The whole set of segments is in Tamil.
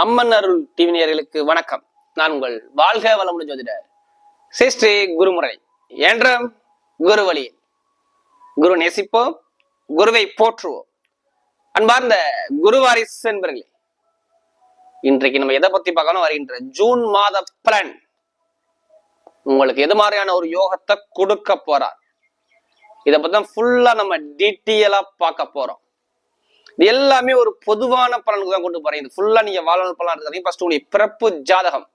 அம்மன் அருள் டிவினியர்களுக்கு வணக்கம். நான் உங்கள் வாழ்க வளமுடன் ஜோதிடர் சிஸ்ரீ குருமுறை என்ற குரு வழி குரு நேசிப்போம் குருவை போற்றுவோம். அன்பார்ந்த குருவாரிஸ் என்பர்களே இன்றைக்கு நம்ம எதை பத்தி பார்க்கணும்? வருகின்ற ஜூன் மாத பலன். உங்களுக்கு எது மாதிரியான ஒரு யோகத்தை கொடுக்க போறார்? இதை பத்தி தான் ஃபுல்லா நம்ம டீட்டெயிலா பார்க்க போறோம். இது எல்லாமே ஒரு பொதுவான பலனுக்கு தான் கொண்டு போறேன். இது ஃபுல்லா நீங்க வாழ்நாள் பலன் இருக்காதீங்க ஃபர்ஸ்ட் உங்களுடைய பிறப்பு ஜாதகம்.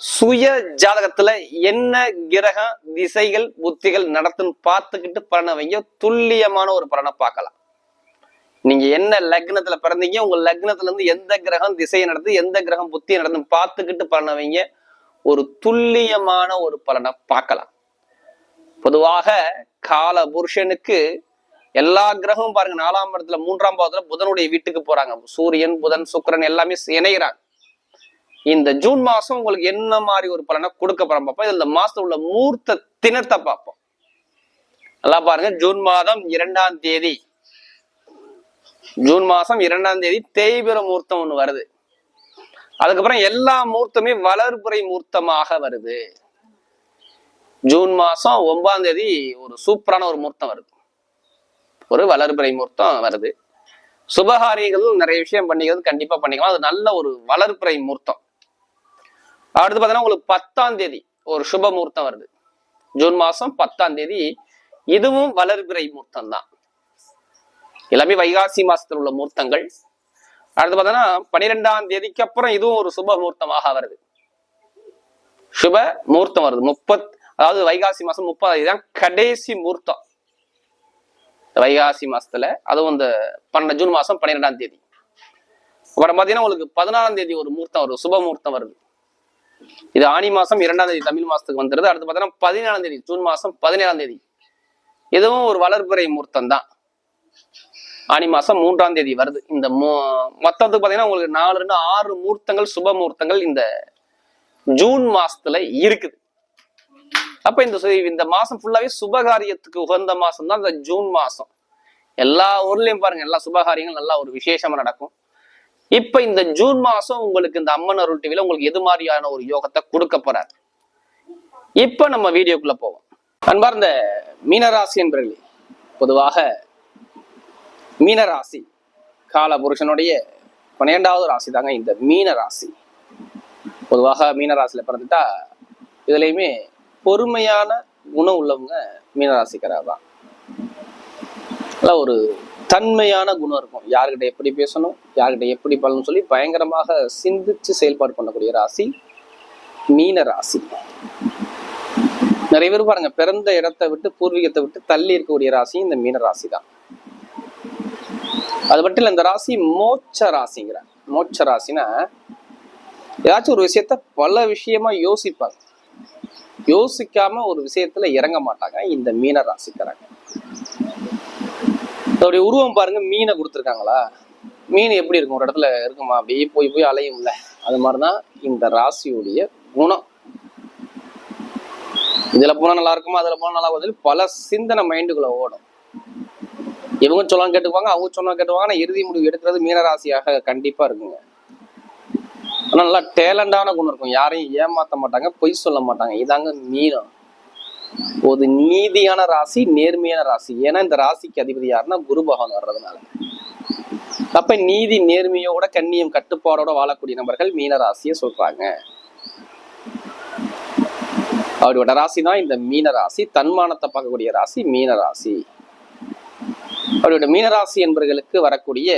சுய ஜாதகத்துல என்ன கிரக திசைகள் புத்திகள் நடத்துன்னு பார்த்துக்கிட்டு பலனை வைங்க. துல்லியமான ஒரு பலனை பார்க்கலாம். நீங்க என்ன லக்னத்துல பிறந்தீங்க உங்க லக்னத்துல இருந்து எந்த கிரகம் திசையை நடந்து எந்த கிரகம் புத்தியை நடத்துன்னு பார்த்துக்கிட்டு பலனை வைங்க. ஒரு துல்லியமான ஒரு பலனை பார்க்கலாம். பொதுவாக கால புருஷனுக்கு எல்லா கிரகமும் பாருங்க நாலாம் இடத்துல மூன்றாம் பாவத்துல புதனுடைய வீட்டுக்கு போறாங்க. சூரியன் புதன் சுக்கிரன் எல்லாமே இணைகிறாங்க இந்த ஜூன் மாசம் உங்களுக்கு என்ன மாதிரி ஒரு பலனை கொடுக்க போறோம் பார்ப்போம் இந்த மாசத்துல உள்ள மூர்த்த தினத்தை பார்ப்போம் நல்லா பாருங்க ஜூன் மாதம் இரண்டாம் தேதி. ஜூன் மாசம் இரண்டாம் தேதி தேய்பிர மூர்த்தம் ஒண்ணு வருது. அதுக்கப்புறம் எல்லா மூர்த்தமே வளர்புறை மூர்த்தமாக வருது. ஜூன் மாசம் ஒன்பதாம் தேதி ஒரு சூப்பரான ஒரு மூர்த்தம் வருது. ஒரு வளர்பிறை மூர்த்தம் வருது. சுபகாரியங்கள் நிறைய விஷயம் பண்ணிக்கிறது கண்டிப்பா பண்ணிக்கலாம். அது நல்ல ஒரு வளர்பிறை முகூர்த்தம். அடுத்து பார்த்தீங்கன்னா உங்களுக்கு பத்தாம் தேதி ஒரு சுப முகூர்த்தம் வருது. ஜூன் மாசம் பத்தாம் தேதி இதுவும் வளர்பிறை மூர்த்தம் தான் எல்லாமே வைகாசி மாசத்தில் உள்ள மூர்த்தங்கள் அடுத்து பார்த்தோன்னா பனிரெண்டாம் தேதிக்கு அப்புறம் இதுவும் ஒரு சுப முகூர்த்தமாக வருது. சுப முகூர்த்தம் வருது. முப்பத் அதாவது வைகாசி மாசம் முப்பதாம் தேதி தான் கடைசி மூர்த்தம் வைகாசி மாசத்துல அதுவும் இந்த பன்னெண்டு ஜூன் மாசம் பன்னிரெண்டாம் தேதி. அப்புறம் பாத்தீங்கன்னா உங்களுக்கு பதினாறாம் தேதி ஒரு மூர்த்தம் வருது சுப மூர்த்தம் வருது. இது ஆனி மாசம் இரண்டாம் தேதி தமிழ் மாசத்துக்கு வந்துருது. அடுத்து பாத்தீங்கன்னா பதினேழாம் தேதி ஜூன் மாசம் பதினேழாம் தேதி. இதுவும் ஒரு வளர்ப்புறை மூர்த்தம் தான். ஆனி மாசம் மூன்றாம் தேதி வருது. இந்த மொத்தத்துக்கு பாத்தீங்கன்னா உங்களுக்கு நாலு ரெண்டு ஆறு மூர்த்தங்கள் சுப மூர்த்தங்கள் இந்த ஜூன் மாசத்துல இருக்குது. அப்ப இந்த சு- இந்த மாசம் ஃபுல்லாவே சுபகாரியத்துக்கு உகந்த மாசம் தான் இந்த ஜூன் மாசம். எல்லா ஊர்லயும் பாருங்க எல்லா சுபகாரியங்கள் நல்லா ஒரு விசேஷமா நடக்கும். இப்ப இந்த ஜூன் மாசம் உங்களுக்கு இந்த அம்மன் அருள் டிவில உங்களுக்கு எது மாதிரியான ஒரு யோகத்தை கொடுக்க போறாரு? இப்ப நம்ம வீடியோக்குள்ள போவோம். அன்பார்ந்த மீனராசி என்பர்களே பொதுவாக மீனராசி கால புருஷனுடைய பன்னிரெண்டாவது ராசி தாங்க இந்த மீன ராசி பொதுவாக மீனராசியில பிறந்துட்டா இதுலயுமே பொறுமையான குணம் உள்ளவங்க மீனராசிக்காரர் தான். நல்லா ஒரு தன்மையான குணம் இருக்கும். யார்கிட்ட எப்படி பேசணும் யார்கிட்ட எப்படி பலன் சொல்லி பயங்கரமாக சிந்திச்சு செயல்பாடு பண்ணக்கூடிய ராசி மீன ராசி. நிறைய பேர் பாருங்க பிறந்த இடத்தை விட்டு பூர்வீகத்தை விட்டு தள்ளி இருக்கக்கூடிய ராசி இந்த மீன ராசி தான் அது மட்டும் இல்ல இந்த ராசி மோட்ச ராசிங்கிற மோட்ச ராசினா ஏதாச்சும் ஒரு விஷயத்த பல விஷயமா யோசிப்பாங்க. யோசிக்காம ஒரு விஷயத்துல இறங்க மாட்டாங்க இந்த மீன ராசிக்காரங்க. அதோடைய உருவம் பாருங்க மீனை கொடுத்துருக்காங்களா? மீன் எப்படி இருக்கும்? ஒரு இடத்துல இருக்குமா? அப்படியே போய் போய் அலையும்ல. அது மாதிரிதான் இந்த ராசியுடைய குணம். இதுல போனா நல்லா இருக்குமா? அதுல போனா நல்லா வந்து பல சிந்தனை மைண்டுக்குள்ள ஓடும். இவங்க சொல்லாம கேட்டுக்குவாங்க அவங்க சொன்னா கேட்டுவாங்க ஆனா இறுதி முடிவு எடுக்கிறது மீனராசியாக கண்டிப்பா இருக்குங்க. ஆனா நல்லா டேலண்டான குணம் இருக்கும். யாரையும் ஏமாத்த மாட்டாங்க பொய் சொல்ல மாட்டாங்க. இதாங்க மீனம். ஒரு நீதியான ராசி நேர்மையான ராசி. ஏன்னா இந்த ராசிக்கு அதிபதி யாருன்னா குரு பகவான் வர்றதுனால. அப்ப நீதி நேர்மையோட கண்ணியம் கட்டுப்பாடோட வாழக்கூடிய நபர்கள் மீன ராசியை சொல்றாங்க. அவரோட ராசி தான் இந்த மீன ராசி. தன்மானத்தை பார்க்கக்கூடிய ராசி மீன ராசி. அவரோட மீனராசி என்பவர்களுக்கு வரக்கூடிய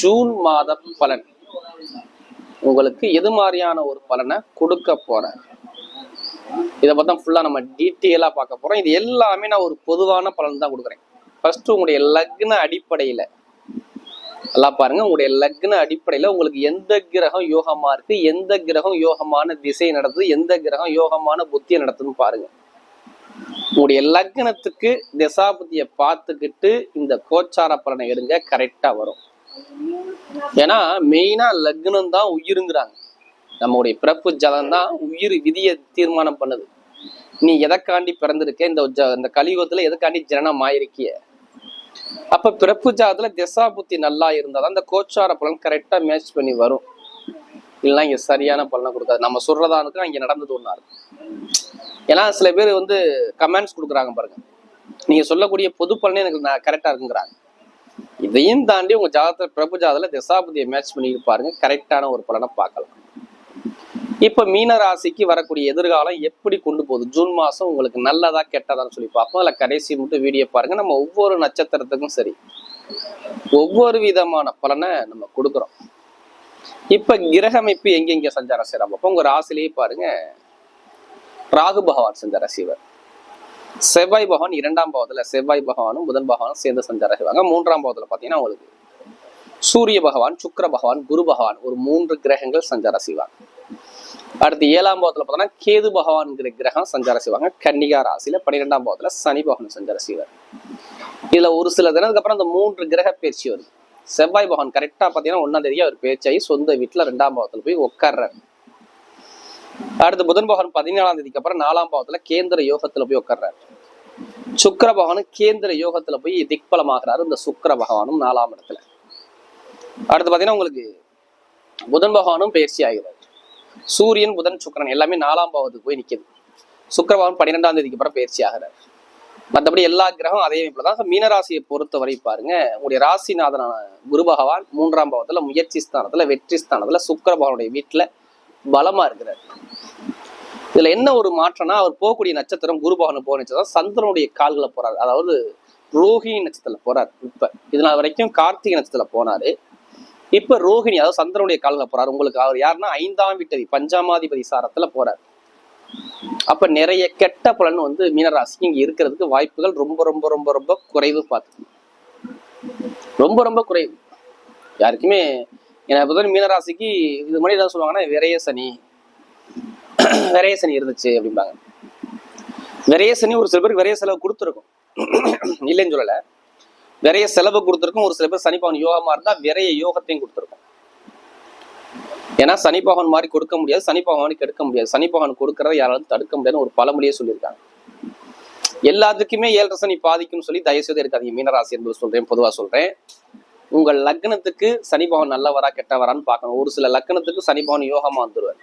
ஜூன் மாத பலன். உங்களுக்கு எது மாதிரியான ஒரு பலனை கொடுக்க போறேன் இதை பார்த்தா ஃபுல்லாக நம்ம டீட்டெயிலா பார்க்க போறோம். இது எல்லாமே நான் ஒரு பொதுவான பலன் தான் கொடுக்குறேன். ஃபர்ஸ்ட் உங்களுடைய லக்ன அடிப்படையில நல்லா பாருங்க உங்களுடைய லக்ன அடிப்படையில உங்களுக்கு எந்த கிரகம் யோகமா இருக்கு எந்த கிரகம் யோகமான திசை நடத்துது எந்த கிரகம் யோகமான புத்தியை நடத்துதுன்னு பாருங்க. உங்களுடைய லக்னத்துக்கு திசாபுத்தியை பார்த்துக்கிட்டு இந்த கோச்சார பலனை எடுங்க கரெக்டா வரும். ஏன்னா மெயினா லக்னம் தான் உயிருங்கிறாங்க. நம்மளுடைய பிறப்பு ஜலம் தான் உயிர் விதியை தீர்மானம் பண்ணுது. நீ எதைக்காண்டி பிறந்திருக்க? இந்த ஜ- இந்த கலியுகத்துல எதுக்காண்டி ஜனனம் ஆயிருக்கிய? அப்ப பிறப்பு ஜாதத்துல திசா புத்தி நல்லா இருந்தாதான் அந்த கோச்சார பலன் கரெக்டா மேட்ச் பண்ணி வரும். இல்லைன்னா இங்க சரியான பலனை கொடுக்காது. நம்ம சொல்றதா இருக்கு இங்க நடந்தது ஒண்ணா இருக்கு ஏன்னா சில பேர் வந்து கமெண்ட்ஸ் கொடுக்குறாங்க பாருங்க. நீங்க சொல்லக்கூடிய பொது பலனே எனக்கு கரெக்டா இருக்குங்கிறாங்க. இதையும் தாண்டி உங்க ஜாதகத்துல பிரபு ஜாதத்துல திசாபதியை மேட்ச் பண்ணி பாருங்க. கரெக்டான ஒரு பலனை பார்க்கலாம். இப்ப மீன ராசிக்கு வரக்கூடிய எதிர்காலம் எப்படி கொண்டு போகுது? ஜூன் மாசம் உங்களுக்கு நல்லதா கெட்டதான்னு சொல்லி பார்ப்போம். அதில் கடைசி மட்டும் வீடியோ பாருங்க. நம்ம ஒவ்வொரு நட்சத்திரத்துக்கும் சரி ஒவ்வொரு விதமான பலனை நம்ம கொடுக்குறோம். இப்ப கிரக அமைப்பு எங்கெங்க சஞ்சாரம் செய்யறாங்க அப்போ உங்க ராசிலேயே பாருங்க. ராகு பகவான் சஞ்சார சிவர் செவ்வாய் பகவான் இரண்டாம் பாவத்துல செவ்வாய் பகவானும் புதன் பகவானும் சேர்ந்து சஞ்சாரம் செய்வாங்க. மூன்றாம் பாவத்துல பாத்தீங்கன்னா உங்களுக்கு சூரிய பகவான் சுக்கிர பகவான் குரு பகவான் ஒரு மூன்று கிரகங்கள் சஞ்சாரம் செய்வாங்க. அடுத்து ஏழாம் பாவத்துல பார்த்தோம்னா கேது பகவான்கிற கிரகம் சஞ்சாரம் செய்வாங்க. கன்னிகா ராசியில பன்னிரெண்டாம் பாவத்துல சனி பகவான் சஞ்சாரம் செய்வார். இதுல ஒரு சில தினத்துக்கு அப்புறம் அந்த மூன்று கிரக பயிற்சி வருது. செவ்வாய் பகவான் கரெக்டா பாத்தீங்கன்னா ஒன்னாம் தேதி அவர் பேச்சாகி சொந்த வீட்டுல ரெண்டாம் பாவத்துல போய் உட்கார்றாரு அடுத்து புதன் பகவான் பதினேழாம் தேதிக்கு அப்புறம் நாலாம் பாவத்துல கேந்திர யோகத்துல போய் உட்கார்றாரு சுக்கர பகவானும் கேந்திர யோகத்துல போய் திக்பலமாகிறாரு இந்த சுக்கர பகவானும் நாலாம் இடத்துல. அடுத்து பாத்தீங்கன்னா உங்களுக்கு புதன் பகவானும் பயிற்சி ஆகிறார் சூரியன் புதன் சுக்கிரன் எல்லாமே நாலாம் பாவத்துக்கு போய் நிற்கிது சுக்கரபாவன் பன்னிரெண்டாம் தேதிக்கு அப்புறம் பயிற்சி ஆகிறார். மற்றபடி எல்லா கிரகம் அதே அமைப்புல தான். மீனராசியை பொறுத்தவரை பாருங்க உங்களுடைய ராசிநாதனான குரு பகவான் மூன்றாம் பாவத்துல முயற்சி ஸ்தானத்துல வெற்றி ஸ்தானத்துல சுக்கிர பகவானுடைய வீட்டுல பலமா இருக்கிறார். இதுல என்ன ஒரு மாற்றம்னா அவர் போகக்கூடிய நட்சத்திரம் குரு பகவான் போக நட்சத்திரம் சந்திரனுடைய கால்களை போறாரு. அதாவது ரோஹிணி நட்சத்திரத்துல போறாரு. இப்ப இதனால் வரைக்கும் கார்த்திகை நட்சத்திரத்துல போனாரு. இப்ப ரோஹிணி அதாவது சந்திரனுடைய கால்களை போறாரு. உங்களுக்கு அவர் யாருன்னா ஐந்தாம் வீட்டதி பஞ்சாமாதிபதி சாரத்துல போறாரு. அப்ப நிறைய கெட்ட பலன் வந்து மீனராசிக்கு இங்க இருக்கிறதுக்கு வாய்ப்புகள் ரொம்ப ரொம்ப ரொம்ப ரொம்ப குறைவு பார்த்து ரொம்ப ரொம்ப குறைவு. யாருக்குமே எனக்கு மீனராசிக்கு இது மாதிரி என்ன சொல்லுவாங்கன்னா விரைய சனி. விரைய சனி இருந்துச்சு அப்படிம்பாங்க. விரைய சனி ஒரு சில பேருக்கு விரைய செலவு கொடுத்துருக்கும். இல்லைன்னு சொல்லலை. விரைய செலவு கொடுத்துருக்கும். ஒரு சில பேர் சனிபவன் யோகமா இருந்தா விரைய யோகத்தையும் கொடுத்துருக்கும். ஏன்னா சனிபவன் மாதிரி கொடுக்க முடியாது. சனிபகவானுக்கு எடுக்க முடியாது. சனிபவன் பகவான் கொடுக்கறத யாராலும் தடுக்க முடியாதுன்னு ஒரு பழமொழியே சொல்லியிருக்காங்க. எல்லாத்துக்குமே ஏழரை சனி பாதிக்கும்னு சொல்லி தயவு செய்து இருக்காதீங்க மீனராசி என்பது சொல்றேன் பொதுவா சொல்றேன். உங்கள் லக்னத்துக்கு சனிபவன் நல்லவரா கெட்டவரான்னு பார்க்கணும். ஒரு சில லக்னத்துக்கு சனிபவன் யோகமா வந்துருவார்.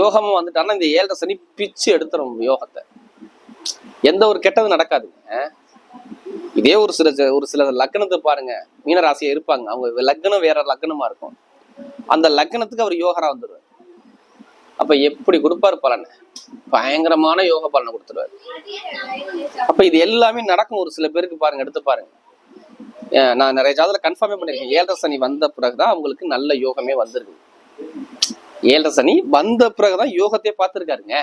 யோகமா வந்துட்டாருன்னா இந்த ஏழரை சனி பிச்சு எடுத்துரும் யோகத்தை. எந்த ஒரு கெட்டது நடக்காதுங்க. இதே ஒரு சில ஒரு சில லக்னத்தை பாருங்க. மீனராசியா இருப்பாங்க. அவங்க லக்னம் வேற லக்னமா இருக்கும். அந்த லக்னத்துக்கு அவர் யோகரா வந்துடுவார் அப்ப எப்படி கொடுப்பாரு பலனை? பயங்கரமான யோக பலனை கொடுத்துருவாரு. அப்ப இது எல்லாமே நடக்கும் ஒரு சில பேருக்கு பாருங்க எடுத்து பாருங்க. நான் நிறைய ஜாதகத்துல கன்ஃபார்மே பண்ணிருக்கேன். ஏழரை சனி வந்த பிறகுதான் அவங்களுக்கு நல்ல யோகமே வந்திருக்கு ஏழரை சனி வந்த பிறகுதான் யோகத்தையே பார்த்துருக்காருங்க.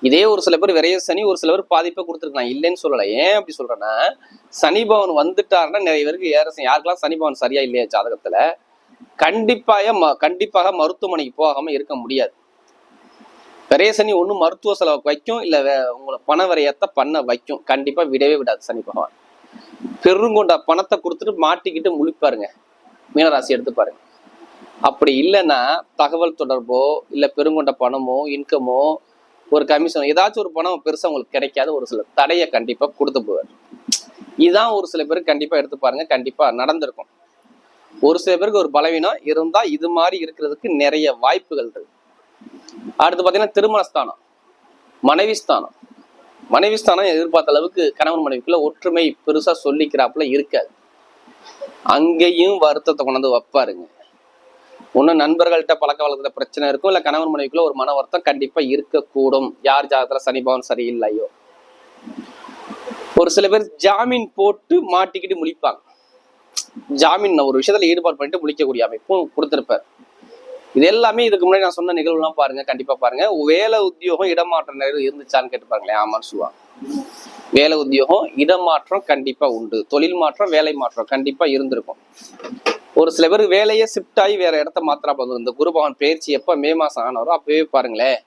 இதே ஒரு சில பேர் விரைய சனி ஒரு சில பேர் பாதிப்பை கொடுத்துருக்கலாம். இல்லைன்னு சொல்லலை. ஏன் அப்படி சொல்றேன்னா சனி பவன் வந்துட்டாருன்னா நிறைய பேருக்கு ஏரசன் யாருக்கெல்லாம் சனி பவன் சரியா இல்லையா ஜாதகத்துல கண்டிப்பாக ம- கண்டிப்பாக மருத்துவமனைக்கு போகாம இருக்க முடியாது. விரைய சனி ஒன்றும் மருத்துவ செலவு வைக்கும் இல்ல வே- உங்களை பண விரயத்தை பண்ண வைக்கும். கண்டிப்பா விடவே விடாது சனி பகவான். பெருங்கொண்ட பணத்தை கொடுத்துட்டு மாட்டிக்கிட்டு முழிப்பாருங்க. மீனராசி எடுத்து பாருங்க. அப்படி இல்லைன்னா தகவல் தொடர்போ இல்லை பெருங்கொண்ட பணமோ இன்கமோ ஒரு கமிஷன் ஏதாச்சும் ஒரு பணம் பெருசா உங்களுக்கு கிடைக்காத ஒரு சில தடையை கண்டிப்பா கொடுத்து போவார். இதுதான் ஒரு சில பேருக்கு கண்டிப்பா எடுத்து பாருங்க கண்டிப்பா நடந்திருக்கும். ஒரு சில பேருக்கு ஒரு பலவீனம் இருந்தா இது மாதிரி இருக்கிறதுக்கு நிறைய வாய்ப்புகள் இருக்கு. அடுத்து பாத்தீங்கன்னா திருமணஸ்தானம் மனைவி ஸ்தானம். மனைவி ஸ்தானம் எதிர்பார்த்த அளவுக்கு கணவன் மனைவிக்குள்ள ஒற்றுமை பெருசா சொல்லிக்கிறாப்புல இருக்காது. அங்கேயும் வருத்தத்தை கொண்டாந்து வைப்பாருங்க. ஒன்னும் நண்பர்கள்ட்ட பழக்க வழக்கத்துல பிரச்சனை இருக்கும் இல்ல கணவன் மனைவிக்குள்ள ஒரு மன வருத்தம் கண்டிப்பா இருக்கக்கூடும். யார் ஜாதகத்தில் சனிபவன் சரியில்லையோ. ஒரு சில பேர் ஜாமீன் போட்டு மாட்டிக்கிட்டு முழிப்பாங்க. ஜாமீன் ஒரு விஷயத்துல ஈடுபாடு பண்ணிட்டு முழிக்கக்கூடிய அமைப்பும் கொடுத்துருப்பார். இது எல்லாமே இதுக்கு முன்னாடி நான் சொன்ன நிகழ்வுலாம் பாருங்க கண்டிப்பா பாருங்க. வேலை உத்தியோகம் இடமாற்ற நிகழ்வு இருந்துச்சான்னு கேட்டு பாருங்களேன் ஆமான்னு சொல்லுவாங்க. வேலை உத்தியோகம் இடமாற்றம் கண்டிப்பா உண்டு. தொழில் மாற்றம் வேலை மாற்றம் கண்டிப்பா இருந்திருக்கும். ஒரு சில பேர் வேலையே ஷிஃப்ட் ஆகி வேற இடத்த மாத்திரா போதும் இந்த குருபவன் பயிற்சி எப்ப மே மாசம் ஆனாரோ அப்பவே பாருங்களேன்.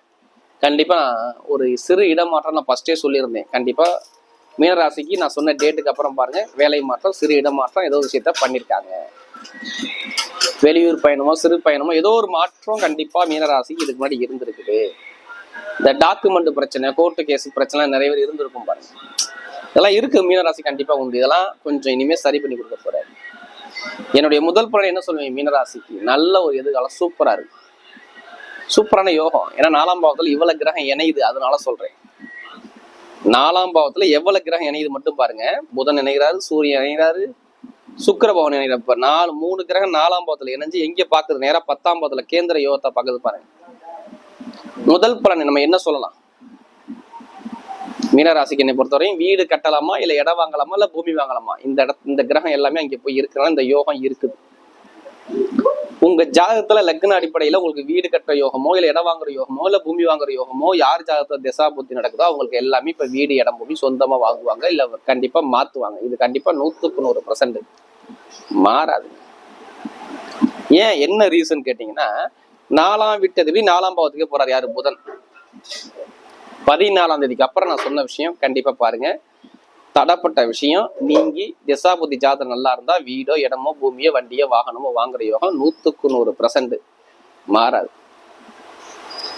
கண்டிப்பா நான் ஒரு சிறு இடமாற்றம் நான் ஃபர்ஸ்டே சொல்லியிருந்தேன். கண்டிப்பா மீனராசிக்கு நான் சொன்ன டேட்டுக்கு அப்புறம் பாருங்க. வேலை மாற்றம் சிறு இடமாற்றம் ஏதோ விஷயத்த பண்ணியிருக்காங்க வெளியூர் பயணமோ சிறு பயணமோ ஏதோ ஒரு மாற்றம் கண்டிப்பா மீனராசிக்கு இதுக்கு முன்னாடி இருந்திருக்குது. இந்த டாக்குமெண்ட் பிரச்சனை கோர்ட்டு கேஸ் பிரச்சனை நிறைய பேர் இருந்திருக்கும் பாருங்க. இதெல்லாம் இருக்கு. மீனராசி கண்டிப்பா உண்டு. இதெல்லாம் கொஞ்சம் இனிமே சரி பண்ணி கொடுக்க போறாரு. என்னுடைய முதல் பலன் என்ன சொல்லுவேன் மீனராசிக்கு. நல்ல ஒரு எதிர்காலம். சூப்பரா இருக்கு. சூப்பரான யோகம். ஏன்னா நாலாம் பாவத்துல இவ்வளவு கிரகம் இணையுது. அதனால சொல்றேன். நாலாம் பாவத்துல எவ்வளவு கிரகம் இணையுது மட்டும் பாருங்க. புதன் இணைகிறாரு சூரியன் இணைகிறாரு சுக்கிர பவன் நாலு மூணு கிரகம் நாலாம் பாவத்துல இணைஞ்சு எங்க பாக்குறது நேரா பத்தாம் பாவத்துல கேந்திர யோகத்தை பாக்குறது பாருங்க. முதல் பலன் நம்ம என்ன சொல்லலாம்? மீனராசிக்கு என்னை பொறுத்தவரையும் வீடு கட்டலாமா இல்லை இடம் வாங்கலாமா இல்ல பூமி வாங்கலாமா? இந்த இட இந்த கிரகம் எல்லாமே அங்க போய் இருக்கிறனால இந்த யோகம் இருக்குது. உங்க ஜாதகத்துல லக்ன அடிப்படையில உங்களுக்கு வீடு கட்டுற யோகமோ இல்ல இடம் வாங்குற யோகமோ இல்ல பூமி வாங்குற யோகமோ யார் ஜாதகத்துல திசா புத்தி நடக்குதோ அவங்களுக்கு எல்லாமே இப்ப வீடு இடம் பூமி சொந்தமா வாங்குவாங்க இல்ல கண்டிப்பா மாத்துவாங்க. இது கண்டிப்பா நூத்துக்கு நூறு பர்சன்ட் மாறாது. ஏன் என்ன ரீசன் கேட்டீங்கன்னா நாலாம் விட்டதுவி நாலாம் பாவத்துக்கே போறாரு யாரு? புதன். பதினாலாம் தேதிக்கு அப்புறம் நான் சொன்ன விஷயம் கண்டிப்பா பாருங்க. தடப்பட்ட விஷயம். நீங்கி திசாபுத்தி ஜாதகம் நல்லா இருந்தா வீடோ இடமோ பூமியோ வண்டியோ வாகனமோ வாங்குற யோகம் நூத்துக்கு நூறு பர்சன்ட் மாறாது.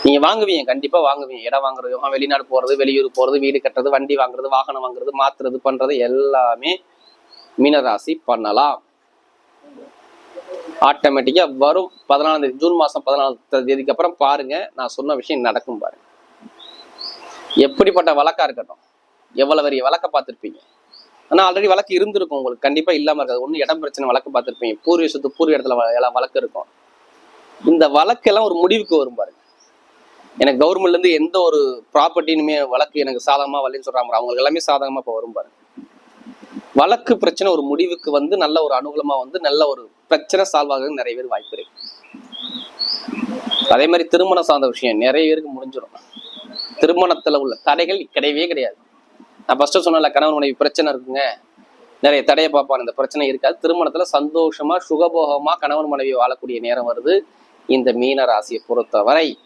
நீங்க வாங்குவீங்க கண்டிப்பா வாங்குவீங்க. இடம் வாங்குற யோகம் வெளிநாடு போறது வெளியூர் போறது வீடு கட்டுறது வண்டி வாங்குறது வாகனம் வாங்குறது மாத்துறது பண்றது எல்லாமே மீனராசி பண்ணலாம். ஆட்டோமேட்டிக்கா வரும் பதினாலாம் தேதி ஜூன் மாசம் பதினாலாம் தேதிக்கு அப்புறம் பாருங்க நான் சொன்ன விஷயம் நடக்கும் பாருங்க. எப்படிப்பட்ட வழக்கா இருக்கட்டும். எவ்வளவு பெரிய வழக்க பார்த்திருப்பீங்க. ஆனா ஆல்ரெடி வழக்கு இருந்திருக்கும் உங்களுக்கு. கண்டிப்பா இல்லாம இருக்காது. ஒண்ணு இடம் பிரச்சனை வழக்கு பார்த்திருப்பீங்க. பூர்வீக சொத்து பூர்வ இடத்துல எல்லாம் வழக்கு இருக்கும். இந்த வழக்கெல்லாம் ஒரு முடிவுக்கு வரும் பாருங்க. எனக்கு கவர்மெண்ட்ல இருந்து எந்த ஒரு ப்ராப்பர்ட்டினுமே வழக்கு எனக்கு சாதகமா வரலன்னு சொல்றாங்க அவங்களுக்கு எல்லாமே சாதகமா இப்போ வரும் பாருங்க. வழக்கு பிரச்சனை ஒரு முடிவுக்கு வந்து நல்ல ஒரு அனுகூலமா வந்து நல்ல ஒரு பிரச்சனை சால்வ் ஆகுது நிறைய பேர் வாய்ப்பு இருக்கு. அதே மாதிரி திருமணம் சார்ந்த விஷயம் நிறைய பேருக்கு முடிஞ்சிடும் திருமணத்துல உள்ள தடைகள் கிடையவே கிடையாது. நான் ஃபர்ஸ்ட் சொன்னல கணவன் மனைவி பிரச்சனை இருக்குங்க. நிறைய தடையை பார்ப்பான் இந்த பிரச்சனை இருக்காது. திருமணத்துல சந்தோஷமா சுகபோகமா கணவன் மனைவி வாழக்கூடிய நேரம் வருது. இந்த மீன ராசியை பொறுத்தவரை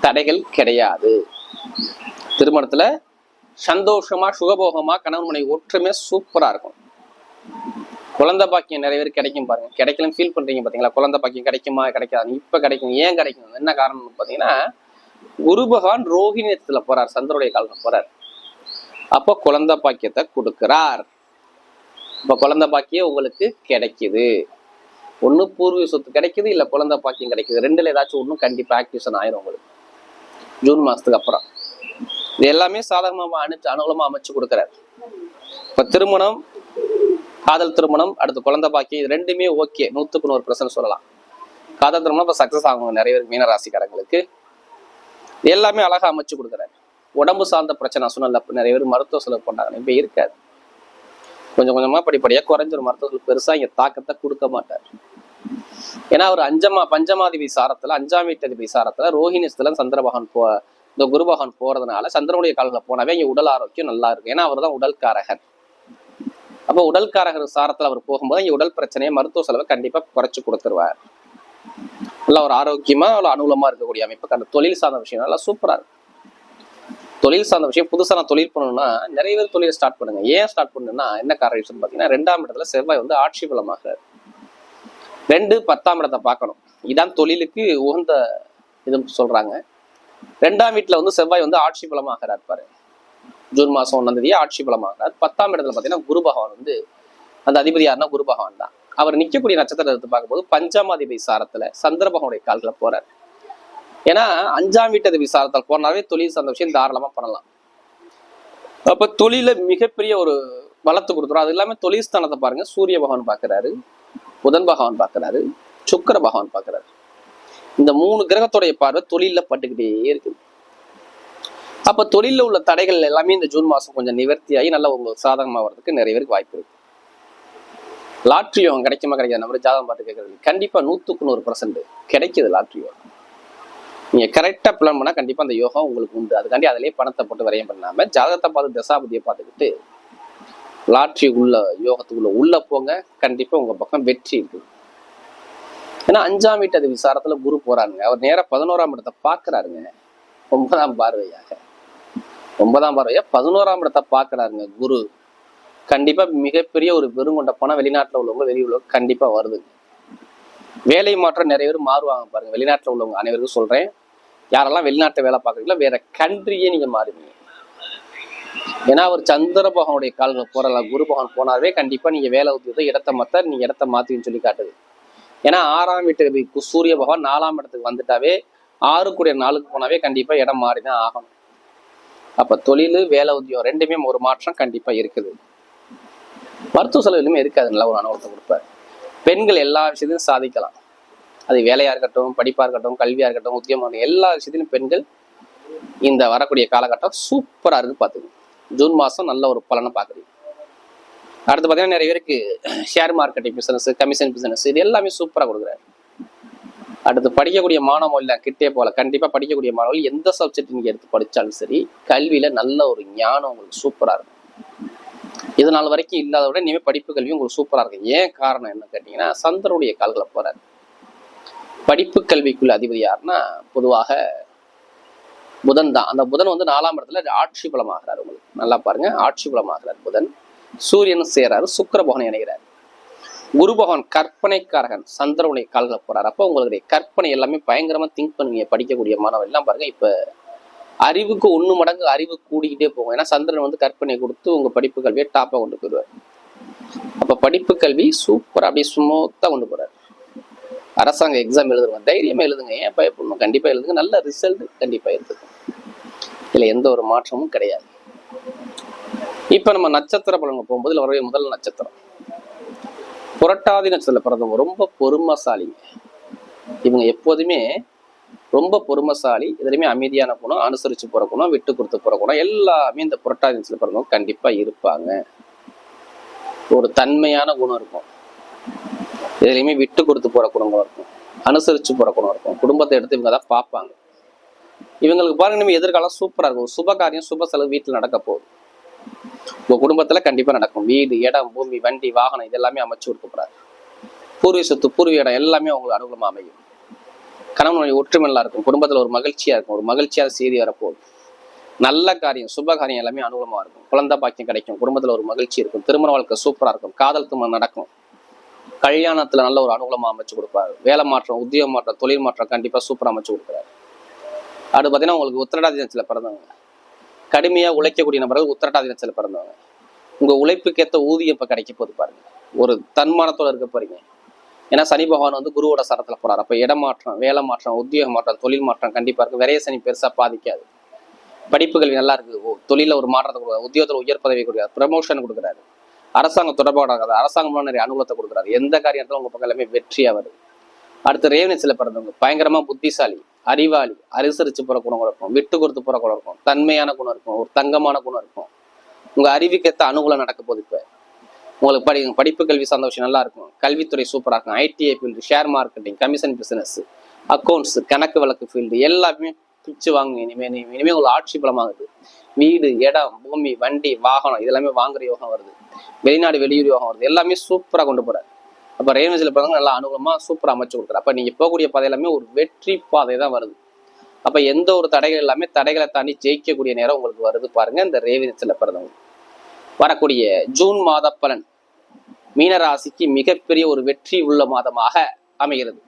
தடைகள் கிடையாது. திருமணத்துல சந்தோஷமா சுகபோகமா கணவன் மனைவி ஒற்றுமே சூப்பரா இருக்கும். குழந்தை பாக்கியம் நிறைய பேர் கிடைக்கும் பாருங்க. கிடைக்கலன்னு ஃபீல் பண்றீங்க பாத்தீங்களா? குழந்தை பாக்கியம் கிடைக்குமா கிடைக்காது? இப்ப கிடைக்கும் ஏன் கிடைக்கும்? என்ன காரணம்னு பாத்தீங்கன்னா குரு பகவான் ரோஹிணியத்துல போறார் சந்திரனுடைய காலத்துல போறார். அப்போ குழந்தை பாக்கியத்தை கொடுக்கிறார். இப்ப குழந்தை பாக்கியம் உங்களுக்கு கிடைக்குது. ஒண்ணு பூர்வீக சொத்து கிடைக்குது இல்ல குழந்தை பாக்கியம் கிடைக்குது. ரெண்டுல ஏதாச்சும் ஒண்ணும் கண்டிப்பா ஆக்டிவேஷன் ஆயிரும் உங்களுக்கு. ஜூன் மாசத்துக்கு அப்புறம். இது எல்லாமே சாதகமா அனுப்பிச்சு அனுகூலமா அமைச்சு கொடுக்குறாரு. இப்ப திருமணம் காதல் திருமணம் அடுத்து குழந்தை பாக்கியம் இது ரெண்டுமே ஓகே நூத்துக்கு நூறு பர்சன்ட் சொல்லலாம். காதல் திருமணம் இப்போ சக்சஸ் ஆகும் நிறைய பேர் மீனராசிக்காரங்களுக்கு. எல்லாமே அழகா அமைச்சு கொடுக்குறாரு. உடம்பு சார்ந்த பிரச்சனை சொன்னல நிறைய பேர் மருத்துவ செலவு பண்ணாங்க இப்ப இருக்காது. கொஞ்சம் கொஞ்சமா படிப்படியா குறைஞ்சிரும். மருத்துவ செலவு பெருசா இங்க தாக்கத்தை கொடுக்க மாட்டார். ஏன்னா அவர் அஞ்சமா பஞ்சமாதிபதி சாரத்துல அஞ்சாம் வீட்டதிபதி சாரத்துல ரோஹிணிஸ்துல சந்திரபகவான் போ இந்த குருபகான் போறதுனால சந்திரனுடைய காலத்துல போனாவே இங்க உடல் ஆரோக்கியம் நல்லா இருக்கும் ஏன்னா அவர் தான் உடல்காரகர். அப்ப உடல்காரகர் சாரத்துல அவர் போகும்போது இங்க உடல் பிரச்சனையை மருத்துவ செலவை கண்டிப்பா குறைச்சு கொடுத்துருவார். நல்லா ஒரு ஆரோக்கியமா அவ்வளோ அனுகூலமா இருக்கக்கூடிய அமைப்பு அந்த தொழில் சார்ந்த விஷயம் நல்லா சூப்பரா இருக்கும் தொழில் சார்ந்த விஷயம் புதுசாக நான் தொழில் பண்ணணும்னா நிறைய பேர் தொழில் ஸ்டார்ட் பண்ணுங்க. ஏன் ஸ்டார்ட் பண்ணுன்னா என்ன காரணம் பாத்தீங்கன்னா ரெண்டாம் இடத்துல செவ்வாய் வந்து ஆட்சி பலமாக ரெண்டு பத்தாம் இடத்தை பார்க்கணும். இதான் தொழிலுக்கு உகந்த இது சொல்றாங்க. ரெண்டாம் வீட்டுல வந்து செவ்வாய் வந்து ஆட்சி பலமாக இருப்பாரு ஜூன் மாசம் ஒன்னாம் ஆட்சி பலமாகிறார். பத்தாம் இடத்துல பாத்தீங்கன்னா குரு பகவான் வந்து அந்த அதிபதி யாருன்னா குரு பகவான் தான். அவர் நிக்கக்கூடிய நட்சத்திரத்தை எடுத்து பார்க்கும்போது பஞ்சாமாதிபதி சாரத்துல சந்திர பகவனுடைய கால்களை போறார். ஏன்னா அஞ்சாம் வீட்டது விசாரத்தால் போனாவே தொழில் சார்ந்த விஷயம் தாராளமா பண்ணலாம். அப்ப தொழில மிகப்பெரிய ஒரு வளர்த்து கொடுத்துரும். அது இல்லாம தொழில் ஸ்தானத்தை பாருங்க. சூரிய பகவான் பாக்குறாரு புதன் பகவான் பாக்குறாரு சுக்கர பகவான் பாக்குறாரு இந்த மூணு கிரகத்துடைய பார்வை தொழில பட்டுக்கிட்டே இருக்குது அப்ப தொழில உள்ள தடைகள் எல்லாமே இந்த ஜூன் மாசம் கொஞ்சம் நிவர்த்தியாகி நல்ல உங்களுக்கு சாதகமா வர்றதுக்கு நிறைய பேருக்கு வாய்ப்பு இருக்கு. லாட்ரி யோகம் கிடைக்குமா கிடைக்காது? நம்ம ஜாதகம் பார்த்து கேட்கறது. கண்டிப்பாக நூற்றுக்கு நூறு பர்சன்ட் கிடைக்குது லாட்ரி யோகம் கரெக்டாக பிளான் பண்ணால் கண்டிப்பாக அந்த யோகம் உங்களுக்கு உண்டு. அதுக்காண்டி அதிலே பணத்தை போட்டு வரையும் பண்ணாமல் ஜாதகத்தை பார்த்து தசாபதியை பார்த்துக்கிட்டு லாட்ரி உள்ள யோகத்துக்குள்ள உள்ள போங்க. கண்டிப்பாக உங்கள் பக்கம் வெற்றி இருக்கு. ஏன்னா அஞ்சாம் வீட்டு அது விசாரத்துல குரு போறாருங்க. அவர் நேராக பதினோராம் இடத்தை பார்க்குறாருங்க. ஒன்பதாம் பார்வையாக. ஒன்பதாம் பார்வையாக பதினோராம் இடத்தை பார்க்குறாருங்க குரு. கண்டிப்பா மிகப்பெரிய ஒரு பெருங்கொண்ட பணம் வெளிநாட்டுல உள்ளவங்க வெளி உள்ளவங்க கண்டிப்பா வருதுங்க வேலை மாற்றம் நிறைய பேர் மாறுவாங்க பாருங்க. வெளிநாட்டுல உள்ளவங்க அனைவருக்கும் சொல்றேன். யாரெல்லாம் வெளிநாட்டு வேலை பார்க்குறீங்களோ வேற கண்ட்ரியே நீங்க மாறுவீங்க. ஏன்னா அவர் சந்திர பகவனுடைய கால்கள் போறல குரு பகவான் போனாவே கண்டிப்பா நீங்க வேலை உத்தியோகத்தை இடத்த மாத்த நீங்க இடத்த மாத்துவீங்கன்னு சொல்லி காட்டுது. ஏன்னா ஆறாம் வீட்டுக்கு சூரிய பகவான் நாலாம் இடத்துக்கு வந்துட்டாவே ஆறுக்குடைய நாளுக்கு போனாவே கண்டிப்பா இடம் மாறிதான் ஆகணும். அப்ப தொழில் வேலை உத்தியோகம் ரெண்டுமே ஒரு மாற்றம் கண்டிப்பா இருக்குது. மருத்துவ செலவுலையுமே இருக்காது. நல்ல ஒரு அனுபவத்தை கொடுப்பாரு. பெண்கள் எல்லா விஷயத்தையும் சாதிக்கலாம். அது வேலையாக இருக்கட்டும் படிப்பாக இருக்கட்டும் கல்வியாக இருக்கட்டும் உத்தியமாக இருக்கட்டும் எல்லா விஷயத்திலும் பெண்கள் இந்த வரக்கூடிய காலகட்டம் சூப்பராக இருக்கு பார்த்துக்கணும். ஜூன் மாதம் நல்ல ஒரு பலனை பார்க்குறீங்க அடுத்து பார்த்தீங்கன்னா நிறைய பேருக்கு share marketing business commission business இது எல்லாமே சூப்பராக கொடுக்குறாரு. அடுத்து படிக்கக்கூடிய மாணவர்கள் இல்லை கிட்டே போல கண்டிப்பாக படிக்கக்கூடிய மாணவர்கள் எந்த சப்ஜெக்ட் நீங்கள் எடுத்து படித்தாலும் சரி கல்வியில் நல்ல ஒரு ஞானம் உங்களுக்கு சூப்பராக இருக்கும். இது நாள் வரைக்கும் இல்லாத விட இனிமேல் படிப்பு கல்வி உங்களுக்கு சூப்பரா இருக்கும். ஏன் காரணம் என்ன கேட்டீங்கன்னா சந்திரனுடைய கால்களை போறாரு. படிப்பு கல்விக்குள்ள அதிபதி யாருன்னா பொதுவாக புதன் தான். அந்த புதன் வந்து நாலாம் இடத்துல ஆட்சி பலமாகிறார் உங்களுக்கு. நல்லா பாருங்க ஆட்சி பலமாகிறார் புதன். சூரியன் சேராரு சுக்கர பகவான் இணைகிறார். குரு பகவான் கற்பனைக்காரகன் சந்திரனுடைய கால்களை போறாரு. அப்போ உங்களுடைய கற்பனை எல்லாமே பயங்கரமா திங்க் பண்ணுவீங்க படிக்கக்கூடிய மாணவர் எல்லாம் பாருங்க. இப்போ அறிவுக்கு ஒன்று மடங்கு அறிவு கூடிக்கிட்டே போகும். ஏன்னா சந்திரன் வந்து கற்பனை கொடுத்து உங்கள் படிப்பு கல்வியை டாப்பாக கொண்டு போயிடுவார். அப்போ படிப்பு கல்வி சூப்பராக அப்படியே ஸ்மூத்தாக கொண்டு போகிறார் அரசாங்க எக்ஸாம் எழுதுறவங்க தைரியமாக எழுதுங்க. ஏன் பயப்படணும் கண்டிப்பாக எழுதுங்க. நல்ல ரிசல்ட் கண்டிப்பாக எழுதுங்க இதில் எந்த ஒரு மாற்றமும் கிடையாது. இப்போ நம்ம நட்சத்திர பலன்கள் போகும்போது இதுல வரவே முதல் நட்சத்திரம். புரட்டாதி நட்சத்திரத்தில் பிறந்தவங்க ரொம்ப பொறுமைசாலிங்க. இவங்க எப்போதுமே ரொம்ப பொறுமைசாலி இதுலையுமே அமைதியான குணம் அனுசரிச்சு போற குணம் விட்டு கொடுத்து போற குணம் எல்லாமே இந்த புரட்டாதி பிறந்தவங்க கண்டிப்பா இருப்பாங்க. ஒரு தன்மையான குணம் இருக்கும். இதுலையுமே விட்டு கொடுத்து போற குணங்களும் இருக்கும். அனுசரிச்சு போற குணம் இருக்கும். குடும்பத்தை எடுத்து இவங்க தான் பார்ப்பாங்க. இவங்களுக்கு பாருங்க நம்ம எதிர்காலம் சூப்பரா இருக்கும். சுப காரியம் சுப செலவு வீட்டில் நடக்க போகுது. உங்க குடும்பத்துல கண்டிப்பா நடக்கும். வீடு இடம் பூமி வண்டி வாகனம் இது எல்லாமே அமைச்சு கொடுக்கப்படுறாரு பூர்வீக சொத்து பூர்வீக இடம் எல்லாமே அவங்களுக்கு அனுகூலமா அமையும். கணவனுடைய ஒற்றுமை நல்லா இருக்கும் குடும்பத்தில் ஒரு மகிழ்ச்சியா இருக்கும் ஒரு மகிழ்ச்சியான செய்தி வரப்போகுது நல்ல காரியம் சுப காரியம் எல்லாமே அனுகூலமா இருக்கும். குழந்தை பாக்கியம் கிடைக்கும் குடும்பத்துல ஒரு மகிழ்ச்சி இருக்கும் திருமண வாழ்க்கை சூப்பரா இருக்கும் காதல் திருமணம் நடக்கும். கல்யாணத்துல நல்ல ஒரு அனுகூலமா அமைச்சு கொடுப்பாரு. வேலை மாற்றம் உத்தியோக மாற்றம் தொழில் மாற்றம் கண்டிப்பா சூப்பரா அமைச்சு கொடுக்குறாரு. அது பார்த்தீங்கன்னா உங்களுக்கு உத்திரட்டாதி தினத்தில் பிறந்தவங்க. கடுமையா உழைக்கக்கூடிய நபர்கள் உத்திரட்டாதி தினத்தில் பிறந்தவங்க. உங்க உழைப்புக்கேத்த ஊதியம் இப்ப கிடைக்க போகுது பாருங்க. ஒரு தன்மானத்தோட இருக்க போறீங்க. ஏன்னா சனி பகவான் வந்து குருவோட சரத்துல போறாரு. அப்ப இடமாற்றம் வேலை மாற்றம் உத்தியோக மாற்றம் தொழில் மாற்றம் கண்டிப்பா இருக்கு. விரைய சனி பெருசா பாதிக்காது. படிப்பு கல்வி நல்லா இருக்கு. ஓ, ஒரு மாற்றத்தை கொடுக்குறாரு. உத்தியோகத்துல உயர் பதவி கொடுக்குறாரு. ப்ரமோஷன் கொடுக்குறாரு. அரசாங்கம் தொடர்பாக அரசாங்கம் நிறைய அனுகூலத்தை கொடுக்குறாரு. எந்த காரியத்திலும் உங்க பக்கம் எல்லாமே வெற்றியா வருது? அடுத்து ரேவனத்தில் பிறந்தவங்க பயங்கரமா புத்திசாலி அறிவாளி அரிசரிச்சு போற குணம் இருக்கும். விட்டு கொடுத்து போற குணம் இருக்கும். தன்மையான குணம் இருக்கும். ஒரு தங்கமான குணம் இருக்கும். உங்க அறிவுக்கேத்த அனுகூலம் நடக்க போகுது இப்போ. உங்களுக்கு படி படிப்பு கல்வி சார்ந்த விஷயம் நல்லா இருக்கும். கல்வித்துறை சூப்பராக இருக்கும். ITI field share marketing commission business accounts கணக்கு வழக்கு ஃபீல்டு எல்லாமே பிச்சு வாங்குங்க இனிமே இனிமேல் இனிமே உங்களுக்கு ஆட்சி பலமாகுது. வீடு இடம் பூமி வண்டி வாகனம் இதெல்லாமே வாங்குற யோகம் வருது. வெளிநாடு வெளியூர் யோகம் வருது. எல்லாமே சூப்பராக கொண்டு போறாரு. அப்போ ரேவஞ்சில் பிறந்தவங்க நல்லா அனுகூலமாக சூப்பராக அமைச்சு கொடுக்குறாரு. அப்போ நீங்கள் போகக்கூடிய பாதை எல்லாமே ஒரு வெற்றி பாதை தான் வருது. அப்போ எந்த ஒரு தடைகள் எல்லாமே தடைகளை தாண்டி ஜெயிக்கக்கூடிய நேரம் உங்களுக்கு வருது பாருங்க. இந்த ரேவஞ்சில் பிறந்தவங்க. வரக்கூடிய ஜூன் மாத பலன். மீனராசிக்கு மிகப்பெரிய ஒரு வெற்றி உள்ள மாதமாக அமைகிறது.